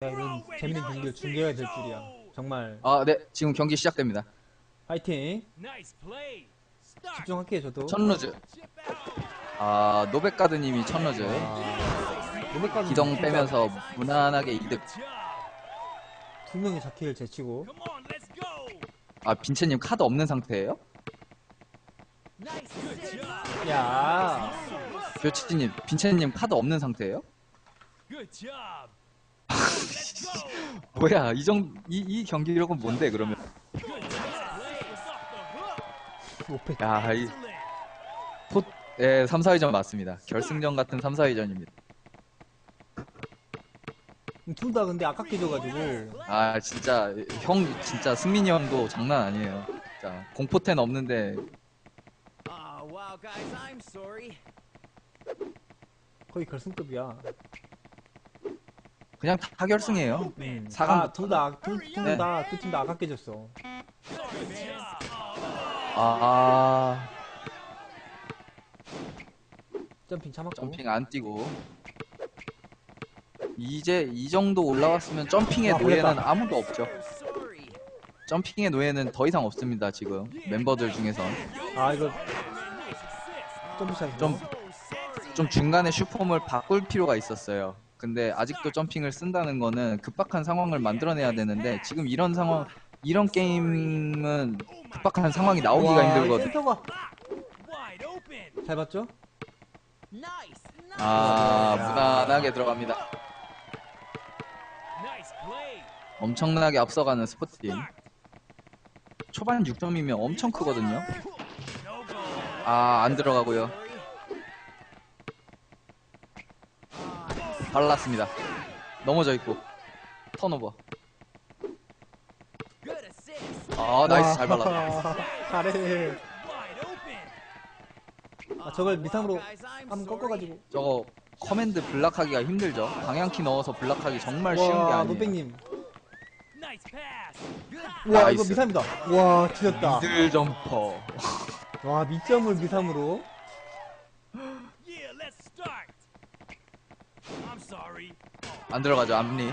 이런 재밌는 경기를 중계해야 될 줄이야. 정말 아, 네. 지금 경기 시작됩니다. 파이팅. 집중할게요 저도. 천루즈. 아, 노백가드님이 천루즈. 아, 노백가드 기동 빼면서 무난하게 이득. 두 명이 자키를 제치고. 아, 빈체님 카드 없는 상태예요? 야 뷰치님, 빈체님 카드 없는 상태예요? 뭐야, 이 정, 이, 이 경기력은 뭔데, 그러면? 오페 야, 이, Excellent. 포, 예, 3, 4위전 맞습니다. 결승전 같은 3, 4위전입니다. 둘 다 근데 아깝게 져가지고 아, 진짜, 형, 진짜 승민이 형도 장난 아니에요. 자, 공포텐 없는데, sorry. 거의 결승급이야. 그냥 다 결승이에요. 음. 사강- 아, 둘다둘다두 팀 다 아깝게 졌어. 아, 점핑 참았고. 점핑 안 뛰고. 이제 이 정도 올라왔으면 점핑의 와, 노예는 걸렸다. 아무도 없죠. 점핑의 노예는 더 이상 없습니다, 지금. 멤버들 중에선. 아 이거 점프샷 좀, 좀 중간에 슈퍼물 바꿀 필요가 있었어요. 근데 아직도 점핑을 쓴다는 거는 급박한 상황을 만들어내야 되는데, 지금 이런 상황, 이런 게임은 급박한 상황이 나오기가 힘들거든. 센터가. 잘 봤죠? 아, 무난하게 들어갑니다. 엄청나게 앞서가는 스포츠팀. 초반 6점이면 엄청 크거든요. 아, 안 들어가고요. 발랐습니다. 넘어져 있고. 턴오버. 아, 나이스, 잘 발랐다. 잘해. Wide open. 아, 저걸 미상으로 한번. 꺾어가지고. 저거 커맨드 블락하기가 힘들죠. 방향키 넣어서 블락하기 정말 쉬운 게 와 아니에요. 노백님. 와 나이스. 이거 미삼이다. 와 뒤졌다. 미들 점퍼. 와 미점을 미삼으로. 안 들어가죠, 앞니.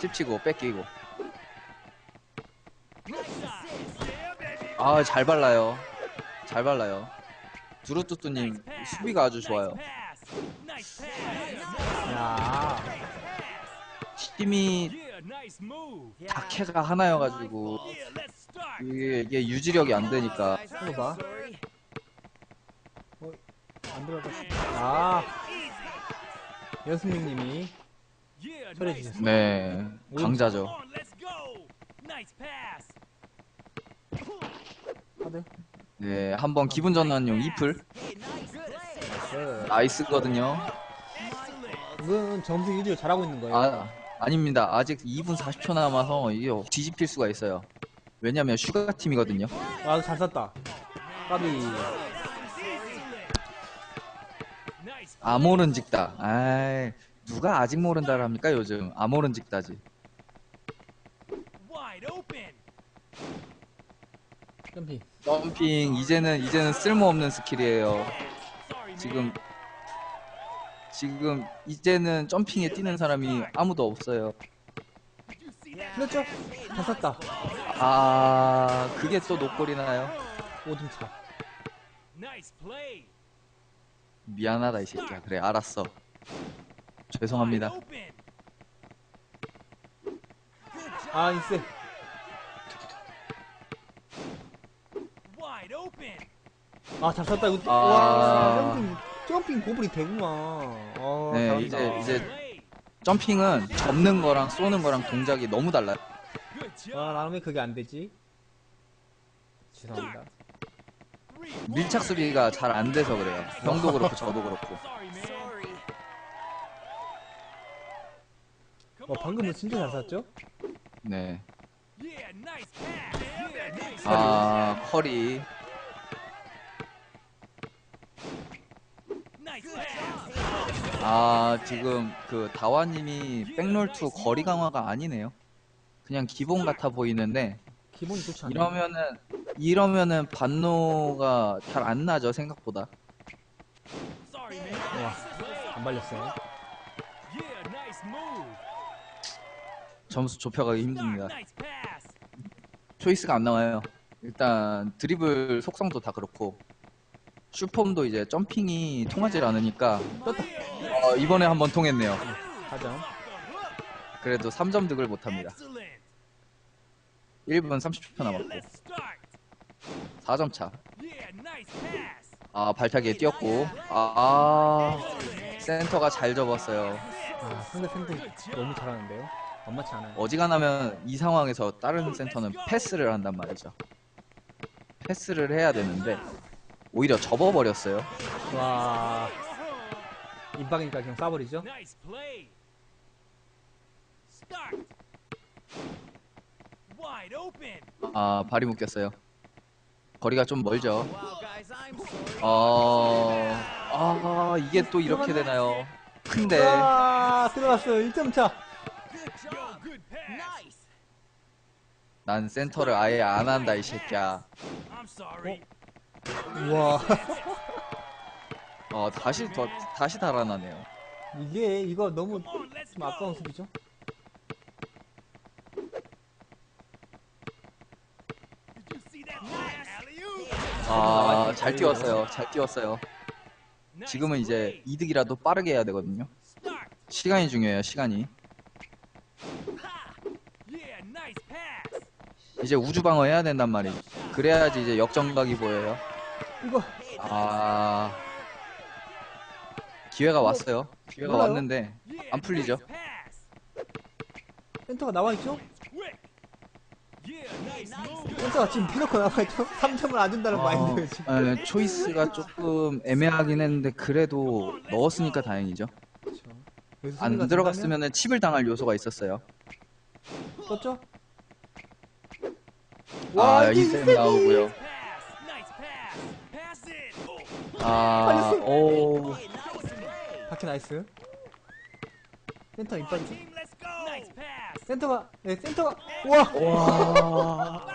씹치고, 뺏기고. 아, 잘 발라요. 잘 발라요. 두루뚜뚜님, 수비가 아주 좋아요. 야 팀이. 다케가 하나여가지고. 이게, 이게 유지력이 안 되니까. 이거 봐. sorry. 안 들어갔어. 아 연승민님이 Yeah, 처리해 nice 주셨어. 네, 강자죠. 카드. 네, 한번 기분 전환용 이플. 네. 나이스거든요. 이건 점수 유지를 잘하고 있는 거예요. 아, 아닙니다. 아직 2분 40초 남아서 이게 뒤집힐 수가 있어요. 왜냐면 슈가 팀이거든요. 아, 잘 쐈다. 까비. 아모른 직다. 아이, 누가 아직 모른다랍니까 요즘? 아모른 직다지. 점핑. 점핑 이제는 이제는 쓸모없는 스킬이에요. 지금 지금 이제는 점핑에 뛰는 사람이 아무도 없어요. 틀렸죠? 잘 쐈다. 아, 그게 또 노골이 나요? 5점 차. 미안하다 이 새끼야. 그래 알았어. 죄송합니다. 아, 인세. 아, 잘 쐈다. 이거. 아. 와, 점핑, 점핑 고블이 되구나. 아, 네, 잘한다. 이제- 이제-. 점핑은 접는 거랑 쏘는 거랑 동작이 너무 달라요. 아, 나는 왜 그게 안 되지? 죄송합니다. 밀착 수비가 잘 안 돼서 그래요. 형도 그렇고 저도 그렇고. On, 방금은 let's 진짜 잘. 쐈죠? 네. 아, 커리. 아, 지금 그 다와님이 백롤투 거리 강화가 아니네요. 그냥 기본 같아 보이는데 기분이 좋지 않아. 이러면은 이러면은 반노가 잘 안 나죠 생각보다. 와, 안 발렸어요. 점수 좁혀가기 힘듭니다. 초이스가 안 나와요. 일단 드리블 속성도 다 그렇고 슈폼도 이제 점핑이 통하질 않으니까 어, 이번에 한번 통했네요. 가장. 그래도 3점 득을 못합니다. Excellent. 1분 30초 남았고. 4점 차. 아 발차기에 뛰었고 아, 아, 센터가 잘 접었어요. 아, 상대 팬들 너무 잘하는데요? 만만치 않아요. 어지간하면 이 상황에서 다른 센터는 패스를 한단 말이죠. 패스를 해야 되는데 오히려 접어버렸어요. 와. 임박이니까 그냥 open. 아 발이 묶였어요. 거리가 좀 멀죠. 어, 아 이게 또 이렇게 되나요? 큰데 와, 들어갔어요. 1점 차. 난 센터를 아예 안 한다 이 새끼야. 우와. 어 다시 더 다시 달아나네요. 이게, 이거 너무 좀 아까운. 수비죠? 아 잘 뛰었어요. 잘 뛰었어요. 지금은 이제. 이득이라도 빠르게 해야 되거든요. 시간이 중요해요. 시간이. 이제 우주 방어 해야 된단 말이. 그래야지 이제 역전각이 보여요. 이거, 아 기회가 왔어요. 기회가 몰라요? 왔는데 안 풀리죠. 센터가 나와 있죠? 센터가 지금 대놓고 나와있죠? 3점을 안 준다는 어, 마인드예요, 지금. 예, 초이스가 조금 애매하긴 했는데 그래도 넣었으니까 다행이죠. 그렇죠. 안 들어갔으면 칩을 당할 요소가 있었어요. 떴죠? 아 이쌤이! 나오고요. 아, 오, 바퀴 나이스. 센터 임박이 센터가, 네, 센터가, 우와! 와.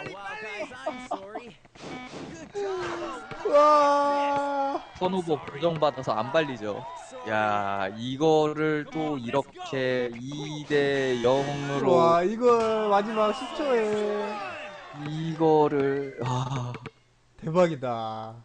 우와! 턴오버 보정받아서 안 발리죠. 야, 이거를 또 이렇게 2대 0으로 와, 이거 마지막 10초에 이거를 아, 대박이다.